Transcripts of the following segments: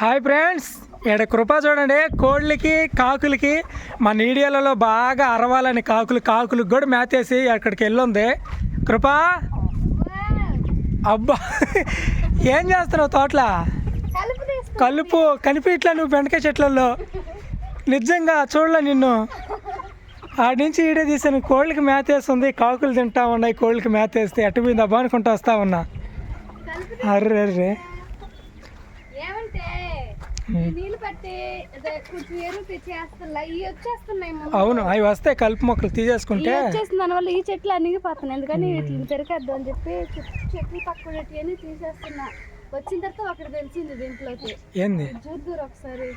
Hi friends ఇక్కడ కృప చూడండి. కోళ్ళకి కాకులకి మన ఈడియాలలో బాగా అరవాలని కాకులు కాకులకు కూడా మేతేసి అక్కడికి వెళ్ళుంది. కృప? అబ్బా ఏం చేస్తున్నావు తోటల? కలుపు తీసుకో కలుపు కనిపి ఇట్లా నువ్వు బెండకాయ చెట్లలో నిజంగా చూడలే నిన్ను. ఆడి నుంచి ఈడే తీసాను కోళ్ళకి మేతేస్తుంది కాకులు తింటా ఉన్నాయి కోళ్ళకి మేతేస్తే అటు మీద అబ్బా అనుకుంటా వస్తా ఉన్నా. అర్రే అర్రే ఏమంటే నీళ్ళు పట్టి అదే కొంచెం ఎరువు తెచ్చేస్తున్నా ఇవి వచ్చేస్తున్నాయి. అవును అవి వస్తే కలుపు మొక్కలు తీసేసుకుంటే వచ్చేసిన దానివల్ల ఈ చెట్లు అణిగిపోతున్నాయి ఎందుకని వీటిని పెరగద్దు అని చెప్పి చెట్- చెట్లు పక్కన తీసేస్తున్నా. వచ్చిన తర్వాత ఒకటి తెలిసింది దీంట్లోకి. ఏంది? చూద్దూరు ఒకసారి.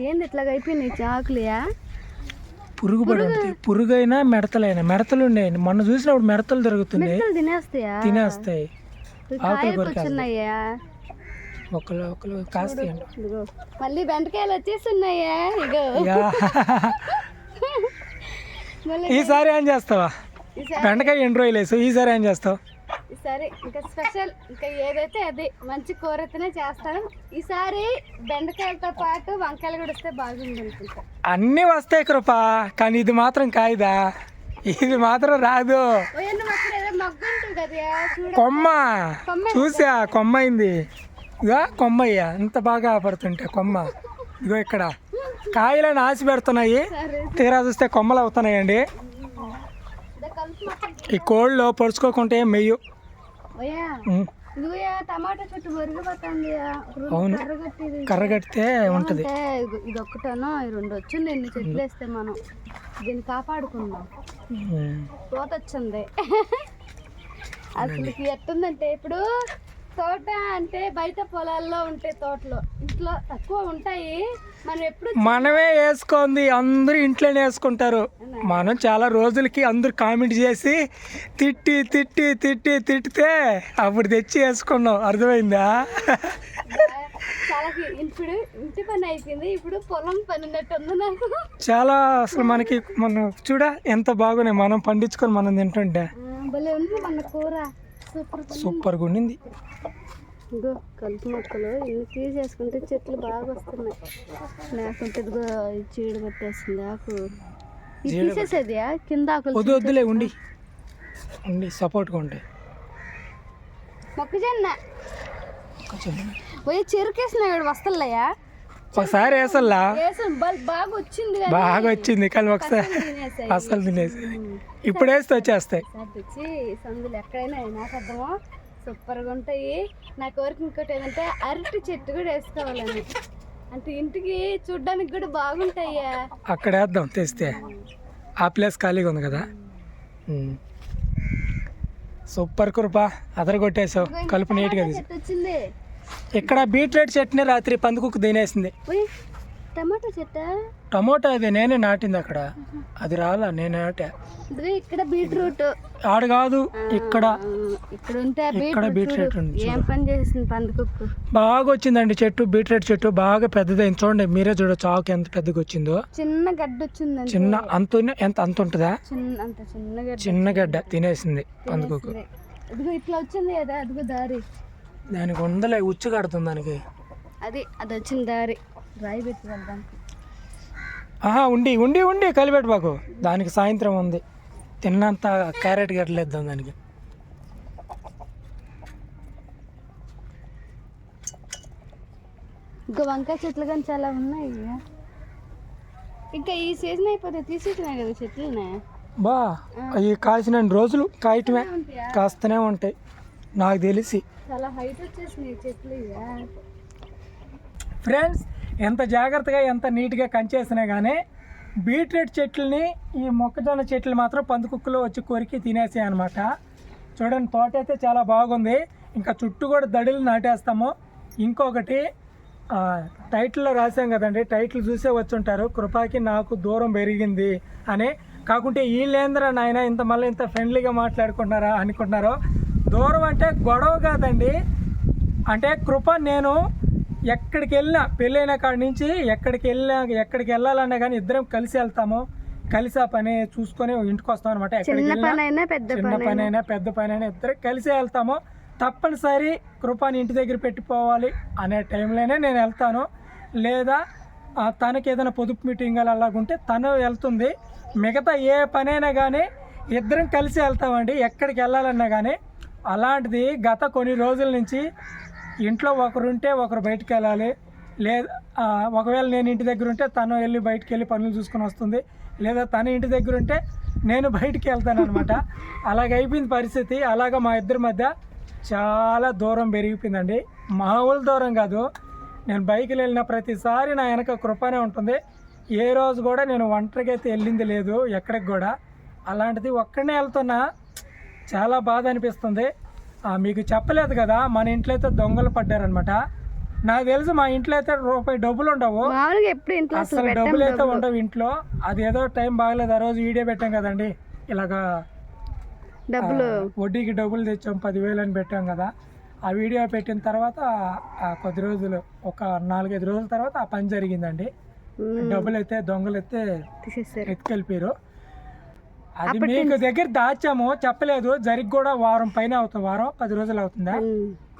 ఏంది ఇట్లాగ అయిపోయినాయి చాకులియా పురుగు పడుతుంది పురుగు. అయినా మెడతలైనా మెడతలు ఉండేవి మొన్న చూసినప్పుడు మెడతలు మెత్తలు తినేస్తాయా? తినేస్తాయి. ఆకులు ఒకరు ఒకరు కాస్తాయండి మళ్ళీ బెండకాయలు వచ్చేస్తున్నాయా. ఇగో ఈసారి ఏం చేస్తావా? బెండకాయ ఎన్ని రోజులు వేసావు? ఈసారి ఏం చేస్తావు? ఈసారి ఇంకా స్పెషల్ ఇంకా ఏదైతే అది మంచి కూర అయితేనే చేస్తాను ఈసారి బెండకాయలతో పాటు వంకాయలు కూడా వస్తే బాగుంది అనుకుంటా. అన్నీ వస్తాయి కృప కానీ ఇది మాత్రం కాయదా? ఇది మాత్రం రాదు. కొమ్మ. చూసా కొమ్మ అయింది. ఇగో కొమ్మయ్య ఎంత బాగా పడుతుంటే కొమ్మ. ఇగో ఇక్కడ. కాయలను ఆశ పెడుతున్నాయి. తీరా చూస్తే కొమ్మలు అవుతున్నాయండి. ఈ కోళ్ళు పొడుచుకోకుంటే మెయ్యు. అవును. కర్ర కడితే ఉంటది. ఇది- ఒక్కటనో ఈ రెండు వచ్చింది ఎన్ని చెట్లు వేస్తే మనం దీన్ని కాపాడుకుందాం. వచ్చింది అసలు ఎట్టుందంటే ఇప్పుడు తోట అంటే బయట పొలాల్లో ఉంటాయి తోటలో ఇంట్లో తక్కువ ఉంటాయి. మనం ఎప్పుడు మనమే వేసుకుంది అందరూ ఇంట్లోనే వేసుకుంటారు. మనం చాలా రోజులకి అందరూ కామెంట్ చేసి తిట్టి తిట్టి తిట్టి తిట్టితే అప్పుడు తెచ్చి వేసుకున్నాం. అర్థమైందా? చాలా ఇప్పుడు ఇంటి పని అయిపోయింది. ఇప్పుడు పొలం పని నాకు. చాలా అసలు మనకి మనం చూడ ఎంత బాగున్నాయి. మనం పండించుకొని మనం తింటుంటే. భలే ఉంది మన కూర. సూపర్గా ఉండింది ఇదిగో కలుపు మొక్కలు. ఇన్ని తీసేసుకుంటే చెట్లు బాగా వస్తున్నాయి. లేకుంటే ఇదిగో చీడ పెట్టేస్తుంది ఆకు. ఇది తీసేసేది కింద ఆకులు వద్దు వద్దులే ఉండి. ఉండి సపోర్ట్గా ఉంటాయి మొక్కజొన్న. పోయి చెరుకేసిన ఇక్కడ వస్తలేయా ఒకసారి వేసల్లా? బాగా వచ్చింది కానీ బాగా వచ్చింది కానీ ఒకసారి అసలు తినేసి ఇప్పుడు వేస్తే వచ్చేస్తాయి. సందులు ఎక్కడైనా నాకు అర్థమో సూపర్గా ఉంటాయి. నా కోరిక ఇంకోటి ఏంటంటే అరటి చెట్టు కూడా వేసుకోవాలని. అంటే ఇంటికి చూడ్డానికి కూడా బాగుంటాయ్యా అక్కడ వేద్దాం తెస్తే. ఆ ప్లేస్ ఖాళీగా ఉంది కదా. సూపర్ కృప. అదర కొట్టేసావు కలుపు నీట్గా వచ్చింది. ఇక్కడ బీట్రూట్ చట్నీ రాత్రి పందుకుక్కు తినేసింది. టమాటా చెట్ట? టమోటా అది నేనే నాటింది అక్కడ. అది రాలా నేను నాటా. ఇక్కడ బీట్రూట్. ఆడ కాదు ఇక్కడ. ఇక్కడ ఉంటే ఇక్కడ బీట్రూట్. ఉంది ఏం పని చేసింది పందుకొక్కు బాగా వచ్చిందండి చెట్టు బీట్రూట్ చెట్టు బాగా పెద్దదైంది చూడండి మీరే చూడొచ్చు ఆకు ఎంత పెద్దగా వచ్చిందో. చిన్న గడ్డ వచ్చిందండి. చిన్న అంత ఎంత అంత ఉంటుందా? చిన్న అంత చిన్న గడ్డ చిన్న గడ్డ తినేసింది పందుకుక్కు వచ్చింది. ఇదిగో ఇట్లా వచ్చింది కదా అదిగో దారి. దానికి ఉందలే ఉచ్చు కడుతుంది దానికి. అది అది వచ్చిన దారి. రాయి పెట్టి వెళ్దాం. ఆహా ఉండి ఉండి ఉండి కలిపెట్టు బాకు దానికి సాయంత్రం ఉంది. తిన్నంత క్యారెట్ గడ్డలేద్దాం దానికి. ఇంకా వంకాయ చెట్లు కానీ చాలా ఉన్నాయి ఇంకా ఈ సీజన్ అయిపోతే తీసేసినాయి కదా చెట్లునే బా అవి కాసిన రోజులు కాయటమే? కాస్తూనే ఉంటాయి. నాకు తెలిసి. ఫ్రెండ్స్ ఎంత జాగ్రత్తగా ఎంత నీట్గా కంచేసినా కానీ బీట్రూట్ చెట్లని ఈ మొక్కజొన్న చెట్లు మాత్రం పందుకుక్కలు వచ్చి కొరికి తినేసాయి అనమాట చూడండి తోట అయితే చాలా బాగుంది. ఇంకా చుట్టూ కూడా దడులు నాటేస్తాము. ఇంకొకటి టైటిల్లో రాసాం కదండి టైటిల్ చూసే వచ్చుంటారు. కృపాకి నాకు దూరం పెరిగింది అని. కాకుంటే వీళ్ళేంద్రా నాయన ఇంత మళ్ళీ ఇంత ఫ్రెండ్లీగా మాట్లాడుకుంటున్నారా అనుకుంటున్నారు దూరం అంటే గొడవ కాదండి. అంటే కృప నేను ఎక్కడికి వెళ్ళినా పెళ్ళైన కాడి నుంచి ఎక్కడికి వెళ్ళినా ఎక్కడికి వెళ్ళాలన్నా కానీ ఇద్దరం కలిసి వెళ్తాము. కలిసి ఆ పని చూసుకొని ఇంటికి వస్తాం అనమాట ఎక్కడికి చిన్న వెళ్ళినా పని అయినా పెద్ద చిన్న పని అయినా పెద్ద పని అయినా ఇద్దరు కలిసి వెళ్తాము. తప్పనిసరి కృపాని ఇంటి దగ్గర పెట్టిపోవాలి అనే టైంలోనే నేను వెళ్తాను. లేదా తనకి ఏదైనా పొదుపు మీటింగ్ అలాగుంటే తను వెళ్తుంది. మిగతా ఏ పనైనా కానీ ఇద్దరం కలిసి వెళ్తామండి. ఎక్కడికి వెళ్ళాలన్నా కానీ అలాంటిది గత కొన్ని రోజుల నుంచి ఇంట్లో ఒకరుంటే ఒకరు బయటికి వెళ్ళాలి లేదా ఒకవేళ నేను ఇంటి దగ్గర ఉంటే తను వెళ్ళి బయటికి వెళ్ళి పనులు చూసుకొని వస్తుంది. లేదా తను ఇంటి దగ్గర ఉంటే నేను బయటికి వెళ్తాను అనమాట అలాగ అయిపోయింది పరిస్థితి. అలాగ మా ఇద్దరి మధ్య చాలా దూరం పెరిగిపోయిందండి. మామూలు దూరం కాదు. నేను బైక్లు వెళ్ళిన ప్రతిసారి నా వెనక కృపనే ఉంటుంది. ఏ రోజు కూడా నేను ఒంటరిగా అయితే వెళ్ళింది లేదు ఎక్కడికి కూడా. అలాంటిది ఒక్కడనే వెళ్తున్నా చాలా బాధ అనిపిస్తుంది. ఆ, మీకు చెప్పలేదు కదా మన ఇంట్లో అయితే దొంగలు పడ్డారనమాట నాకు తెలుసు మా ఇంట్లో అయితే రూపాయి డబ్బులు ఉండవు. అసలు డబ్బులు అయితే ఉండవు ఇంట్లో. అది ఏదో టైం బాగలేదు ఆ రోజు వీడియో పెట్టాం కదండి. ఇలాగా డబ్బులు. వడ్డీకి డబ్బులు తెచ్చాం పదివేలు అని పెట్టాం కదా. ఆ వీడియో పెట్టిన తర్వాత ఆ కొద్ది రోజులు ఒక నాలుగైదు రోజుల తర్వాత ఆ పని జరిగిందండి. డబ్బులు అయితే దొంగలు అయితే ఎత్తుకెళ్ళిపోయారు. అది మీకు దగ్గర దాచాము చెప్పలేదు. జరిగి కూడా వారం పైన అవుతుంది వారం పది రోజులు అవుతుందా?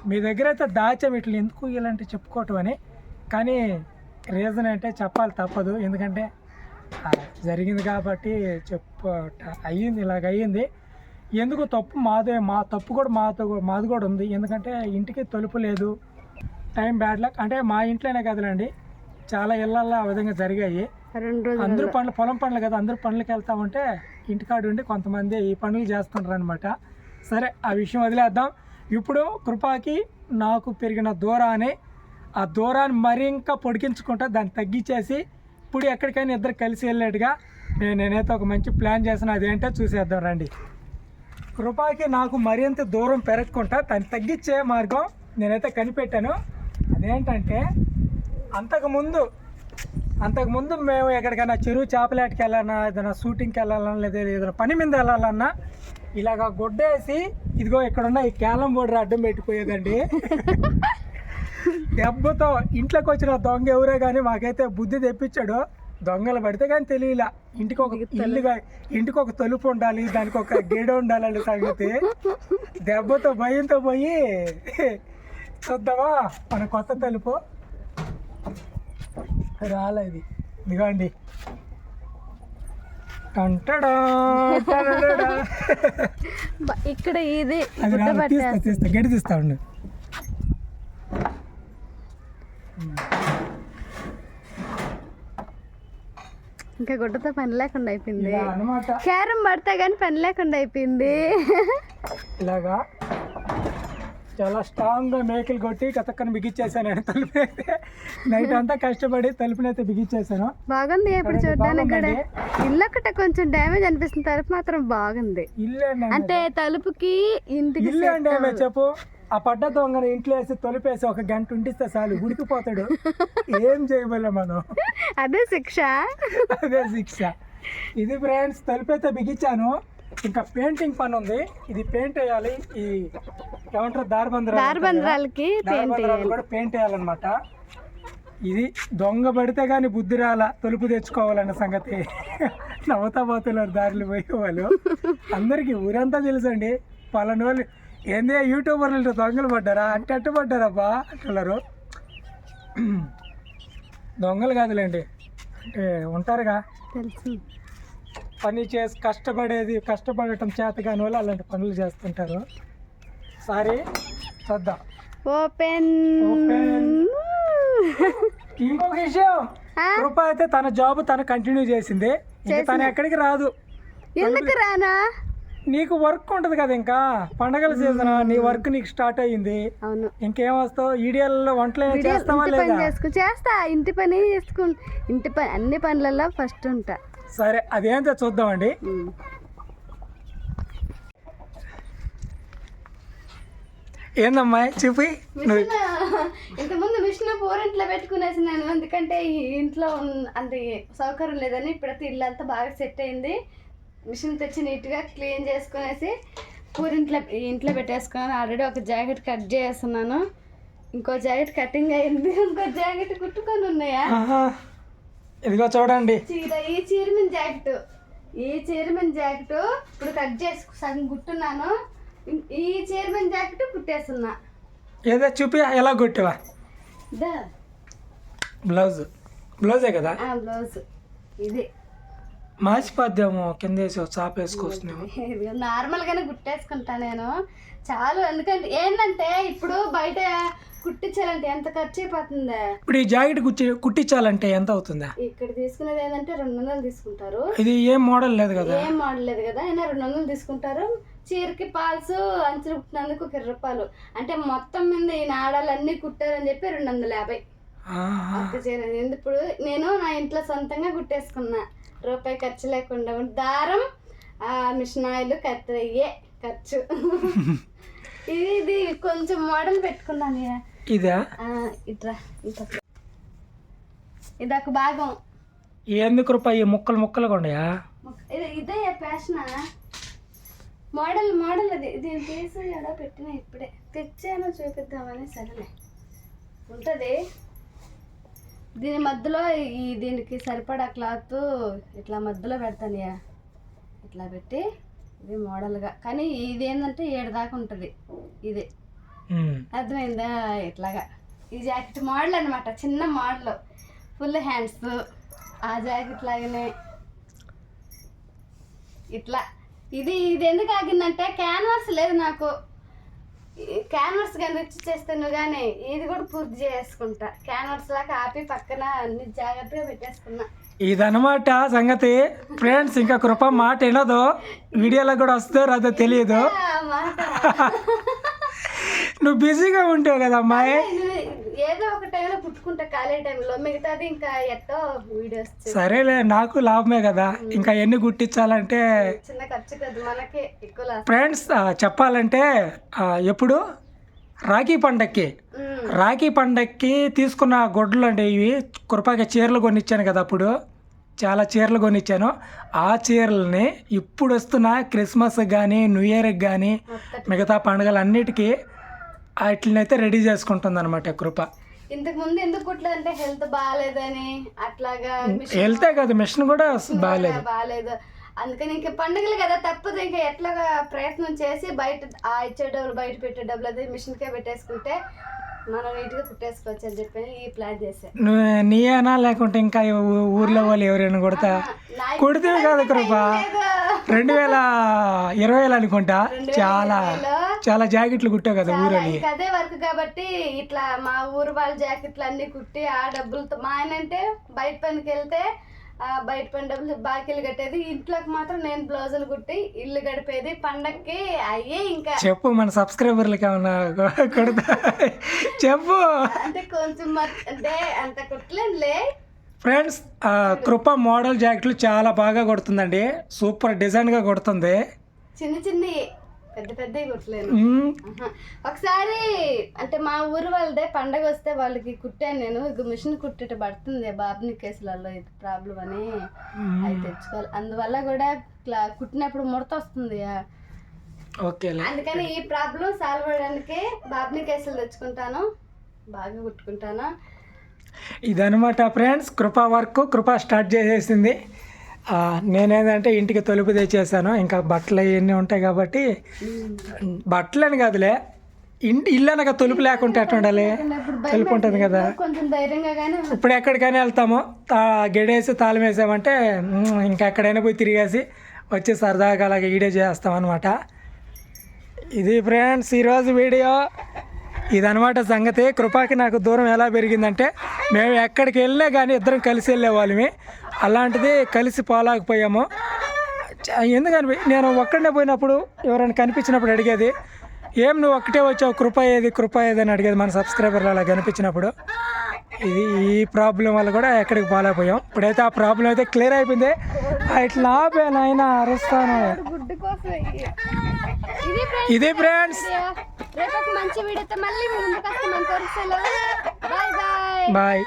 మీ దగ్గర అయితే దాచాము ఇట్లా ఎందుకు ఇలాంటి చెప్పుకోవటం అని. కానీ రీజన్ అంటే చెప్పాలి తప్పదు. ఎందుకంటే జరిగింది కాబట్టి చెప్ప అయ్యింది ఇలాగ అయ్యింది. ఎందుకు తప్పు? మాదే మా తప్పు కూడా మాతో మాది కూడా ఉంది. ఎందుకంటే ఇంటికి తలుపు లేదు. Time bad luck. అంటే మా ఇంట్లోనే కదలండి. చాలా ఇళ్ళల్లో ఆ విధంగా జరిగాయి. అందరూ పనులు పొలం పనులు కదా అందరూ పనులకి వెళ్తా ఉంటే ఇంటికాడు ఉండి కొంతమంది ఈ పనులు చేస్తుంటారు అనమాట సరే ఆ విషయం వదిలేద్దాం. ఇప్పుడు కృపాకి నాకు పెరిగిన దూరాన్ని ఆ దూరాన్ని మరి ఇంకా పొడిగించుకుంటా దాన్ని తగ్గించేసి ఇప్పుడు ఎక్కడికైనా ఇద్దరు కలిసి వెళ్ళేట్టుగా నేను నేనైతే ఒక మంచి ప్లాన్ చేసిన అదేంటో చూసేద్దాం రండి. కృపాకి నాకు మరింత దూరం పెరగకుండా దాన్ని తగ్గించే మార్గం నేనైతే కనిపెట్టాను. అదేంటంటే అంతకుముందు అంతకుముందు మేము ఎక్కడికైనా చెరువు చేపలేటకి వెళ్ళాలన్నా ఏదైనా షూటింగ్కి వెళ్ళాలన్నా లేదా ఏదైనా పని మీద వెళ్ళాలన్నా ఇలాగ గుడ్డేసి ఇదిగో ఇక్కడున్న ఈ కేలం బోర్డర్ అడ్డం పెట్టిపోయేదండి దెబ్బతో ఇంట్లోకి వచ్చిన దొంగ ఎవరే కానీ మాకైతే బుద్ధి తెప్పించాడు దొంగలు పడితే కానీ తెలియలా. ఇంటికి ఒక ఇల్లుగా ఇంటికి ఒక తలుపు ఉండాలి దానికి ఒక గేడ ఉండాలని సంగతి. దెబ్బతో భయంతో పోయి చూద్దామా మన కొత్త తలుపు. రాలేదు ఇదిగోండి. ఇక్కడ ఇది తీస్తా తీస్తా గడి తీస్తా ఉండు. ఇంకా గుడ్డతో పని లేకుండా అయిపోయింది. క్యారం పడతా కానీ పని లేకుండా అయిపోయింది. ఇలాగా. చాలా స్ట్రాంగ్గా మేకలు కొట్టి కతక్కని బిగించేసాను నేను తలుపు అయితే. నైట్ అంతా కష్టపడి తలుపునైతే బిగించేసాను బాగుంది ఇప్పుడు చూడండి, చూడడానికి. ఇల్లు ఒకటే కొంచెం డ్యామేజ్ అనిపిస్తుంది తలుపు మాత్రం బాగుంది. ఇల్లు అంటే తలుపుకి ఇంటికి ఇల్లు ఆమె చెప్పు. ఆ పడ్డ దొంగని ఇంట్లో వేసి తొలిపేసి ఒక గంట ఉండిస్తే చాలు ఉడికిపోతాడు. ఏం చేయబోలే మనం. అదే శిక్ష. అదే శిక్ష. ఇది ఫ్రెండ్స్ తలుపైతే బిగించాను ఇంకా పెయింటింగ్ పని ఉంది. ఇది పెయింట్ వేయాలి. ఈ ఏమంటారు? దారబందరాలు దారబంధరాలకి పెయింట్ దారబందరాలు కూడా పెయింట్ వేయాలన్నమాట. ఇది దొంగ పడితే కానీ బుద్ధి రాల. తలుపు తెచ్చుకోవాలన్న సంగతి. నవ్వుతా పోతున్నారు దారిలో పోయే వాళ్ళు. అందరికీ ఊరంతా తెలుసండి. పలానా వాళ్ళు ఏందే యూట్యూబర్లు దొంగలు పడ్డారా? అంటే అట్టు పడ్డారబ్బా అంటున్నారు. దొంగలు కాదులేండి. అంటే ఉంటారుగా. తెలుసు. పని చేసి కష్టపడేది కష్టపడటం చేత కాని వాళ్ళు అలాంటి పనులు చేస్తుంటారు. సారీ చూద్దాం ఓపెన్. ఇంకొక విషయం? కృప అయితే తన జాబ్ తను కంటిన్యూ చేసింది. ఇంకా తను ఎక్కడికి రాదు. ఎందుకు రానా? నీకు వర్క్ ఉంటుంది కదా ఇంకా. పండగల సీజన్ నీ వర్క్ నీకు స్టార్ట్ అయ్యింది. అవును. ఇంకేం వస్తావు? ఈడియల్లో వంటలు చేస్తావా లేదా? చేస్తా. ఇంటి పని చేసుకు ఇంటి పని అన్ని పనులలో ఫస్ట్ ఉంటా. సరే అదేంటో చూద్దామండి. ఏందమ్మా చూపి. నువ్వు ఇంతకుముందు మిషన్ పూరింట్లో పెట్టుకునేసినాను. ఎందుకంటే ఇంట్లో అంత సౌకర్యం లేదని ఇప్పుడైతే ఇల్లు అంతా బాగా సెట్ అయింది. మిషన్ తెచ్చి నీట్గా క్లీన్ చేసుకునేసి పూరింట్లో ఇంట్లో పెట్టేసుకున్నాను. ఆల్రెడీ ఒక జాకెట్ కట్ చేస్తున్నాను. ఇంకో జాకెట్ కటింగ్ అయింది. ఇంకో జాకెట్ కుట్టుకొని ఉన్నాయా. ఇదిగో చూడండి. చీర ఈ చీరమిన్ జాకెట్ ఈ చీరమిన్ జాకెట్ ఇప్పుడు కట్ చేసి సగం కుట్టున్నాను. ఈ చైర్మన్ జాకెట్ కుట్టేస్తున్నా. ఏదో చూపి ఎలా కొట్టావా? బ్లౌజ్. బ్లౌజే కదా? బ్లౌజ్. ఇది. మాసిపోద్దేమో కింద వేసి ఒక చాప వేసుకొస్తున్నాము నార్మల్ గానే కుట్టేసుకుంటా నేను. చాలు ఎందుకంటే ఏంటంటే ఇప్పుడు బయట కుట్టించాలంటే ఎంత ఖర్చు అయిపోతుందా? ఇప్పుడు ఈ జాకెట్ కుట్టి కుట్టించాలంటే ఎంత అవుతుందా? ఇక్కడ తీసుకునేది ఏంటంటే రెండు వందలు తీసుకుంటారు. ఇది ఏం మోడల్ లేదు కదా? ఏం మోడల్ లేదు కదా? అయినా రెండు వందలు తీసుకుంటారు. చీరకి పాల్స్ అంచులు కుట్టినందుకు ఒక రూపాయలు. అంటే మొత్తం మీద ఈ నాడాలన్నీ కుట్టారని చెప్పి రెండు వందల యాభై. ఒక్క చీర ఇప్పుడు నేను నా ఇంట్లో సొంతంగా కుట్టేసుకున్నా. రూపాయి ఖర్చు లేకుండా దారం ఆ, మిషన్ ఆయిల్ కత్తిరయ్యే ఖర్చు. ఇది ఇది కొంచెం మోడల్ పెట్టుకున్నాను. ఇదా? ఇట్రా ఇది ఒక భాగం. ఎందుకు రూపాయి? ముక్కలు ముక్కలుగా మొక్క- ఇది ఫ్యాషన్? మోడల్ మోడల్ అది. దీని తీసి ఎడ పెట్టిన ఇప్పుడే. తెచ్చాను చూపిద్దామని సరేలే. ఉంటుంది? దీని మధ్యలో ఈ దీనికి సరిపడా క్లాత్ ఇట్లా మధ్యలో పెడతాను. ఇట్లా పెట్టి ఇది మోడల్గా కానీ ఇది ఏంటంటే ఏడు దాకా ఉంటుంది. ఇది. అర్థమైందా? ఇట్లాగా. ఈ జాకెట్ మోడల్ అనమాట చిన్న మోడల్ ఫుల్ హ్యాండ్స్ ఆ జాకెట్ లాగానే. ఇట్లా. ఇది ఇది ఎందుకు ఆగిందంటే క్యాన్వాస్ లేదు నాకు. క్యాన్వాస్ కానీ రిచ్ చేస్తాను కానీ ఇది కూడా పూర్తి చేసుకుంటా. క్యాన్వాస్ లాగా ఆపి పక్కన అన్ని జాగ్రత్తగా పెట్టేసుకున్నా. ఇదనమాట సంగతి. ఫ్రెండ్స్ ఇంకా కృప మాట వినదు. వీడియోలో కూడా వస్తుందో రాదో తెలియదు. నువ్వు బిజీగా ఉంటావు కదా అమ్మాయి. ఏదో ఒక టైంలో కుట్టుకుంటా ఖాళీ టైంలో మిగతాది ఇంకా ఎట్టో వీడియోస్ సరేలే నాకు లాభమే కదా. ఇంకా ఎన్ని గుట్టించాలంటే చిన్న ఖర్చు కదా మనకి ఎక్కువ ఫ్రెండ్స్ చెప్పాలంటే ఎప్పుడు? రాఖీ పండక్కి. రాఖీ పండక్కి తీసుకున్న గొడ్లు అంటే ఇవి కృపకి చీరలు కొనిచ్చాను కదా అప్పుడు. చాలా చీరలు కొనిచ్చాను. ఆ చీరలని ఇప్పుడు వస్తున్న క్రిస్మస్ కానీ న్యూ ఇయర్కి కానీ మిగతా పండుగలన్నిటికీ వాటినైతే రెడీ చేసుకుంటుంది అనమాట కృప. ఇంతకు ముందు ఎందుకు కుట్టలేదు అంటే హెల్త్ బాగాలేదని అట్లాగా వెళ్తే కదా మిషన్ కూడా బాగాలేదు. బాగాలేదు. అందుకని ఇంకా పండుగలు కదా తప్పదు. ఇంకా ఎట్లాగా ప్రయత్నం చేసి బయట ఆ ఇచ్చే డబ్బులు బయట పెట్టే డబ్బులు అదే మిషన్కే పెట్టేసుకుంటే మనం నీట్గా కుట్టేసుకోవచ్చు అని చెప్పి ఈ ప్లాన్ నీయేనా లేకుంటే ఇంకా ఊర్లో వాళ్ళు ఎవరైనా కొడతా? కొడితే కాదు కృప. రెండు వేల ఇరవై వేలు అనుకుంటా చాలా చాలా జాకెట్లు కుట్టావు కదా ఊరని ఇంకా అదే వర్క్ కాబట్టి ఇట్లా మా ఊరు వాళ్ళ జాకెట్లు అన్ని కుట్టి ఆ డబ్బులతో మా ఆయన అంటే బయట పనికి వెళ్తే బయట పని డబ్బులు బాకీలు కట్టేది. ఇంట్లోకి మాత్రం నేను బ్లౌజులు కుట్టి ఇల్లు గడిపేది. పండక్కి అయ్యే ఇంకా చెప్పు మన సబ్స్క్రైబర్లకి ఏమన్నా కొడతా. చెప్పు. అంటే కొంచెం అంటే అంత కుట్టలేదులే ఫ్రెండ్స్ ఆ, కృప మోడల్ జాకెట్లు చాలా బాగా కొడుతుందండి. సూపర్ డిజైన్గా కొడుతుంది. చిన్న చిన్నవి పెద్ద కుట్టలేను. ఒకసారి అంటే మా ఊరు వాళ్ళదే పండగ వస్తే వాళ్ళకి కుట్టాను నేను. ఇక మిషన్ కుట్టేట పడుతుంది బాబుని కేసులలో ఇది ప్రాబ్లం అని. అవి తెచ్చుకోవాలి. అందువల్ల కూడా ఇట్లా కుట్టినప్పుడు ముడత వస్తుంది అందుకని ఈ ప్రాబ్లం సాల్వ్ అవ్వడానికి బాబుని కేసులు తెచ్చుకుంటాను. బాగా కుట్టుకుంటాను. ఇదనమాట friends. Krupa work. Krupa start చేసేసింది. నేనేంటంటే ఇంటికి తలుపు తెచ్చేసాను. ఇంకా బట్టలు అవన్నీ ఉంటాయి కాబట్టి బట్టలని కాదులే ఇంటి ఇల్లు అనగా తలుపు లేకుంటే ఎట్లా ఉండాలి? తలుపు ఉంటుంది కదా. ఇప్పుడు ఎక్కడికైనా వెళ్తాము తా గెడేసి తాళం వేసామంటే ఇంకా ఎక్కడైనా పోయి తిరిగేసి వచ్చి సరదాగా అలాగే వీడియో చేస్తాం అనమాట ఇది ఫ్రెండ్స్ ఈరోజు వీడియో. ఇదనమాట సంగతి. కృపాకి నాకు దూరం ఎలా పెరిగిందంటే మేము ఎక్కడికి వెళ్ళినా కానీ ఇద్దరం కలిసి వెళ్ళేవాళ్ళమి అలాంటిది కలిసి పోలేకపోయాము. ఎందుకని నేను ఒక్కడనే పోయినప్పుడు ఎవరైనా కనిపించినప్పుడు అడిగేది ఏం నువ్వు ఒక్కటే వచ్చావు? కృప ఏది? కృప ఏది? అని అడిగేది మన సబ్స్క్రైబర్లు అలా కనిపించినప్పుడు. ఇది ఈ ప్రాబ్లం వల్ల కూడా ఎక్కడికి పోలేకపోయాం. ఇప్పుడైతే ఆ ప్రాబ్లం అయితే క్లియర్ అయిపోయింది. ఇట్లా ఆపాను ఆయన అరుస్తాను. ఇది ఫ్రెండ్స్. బాయ్.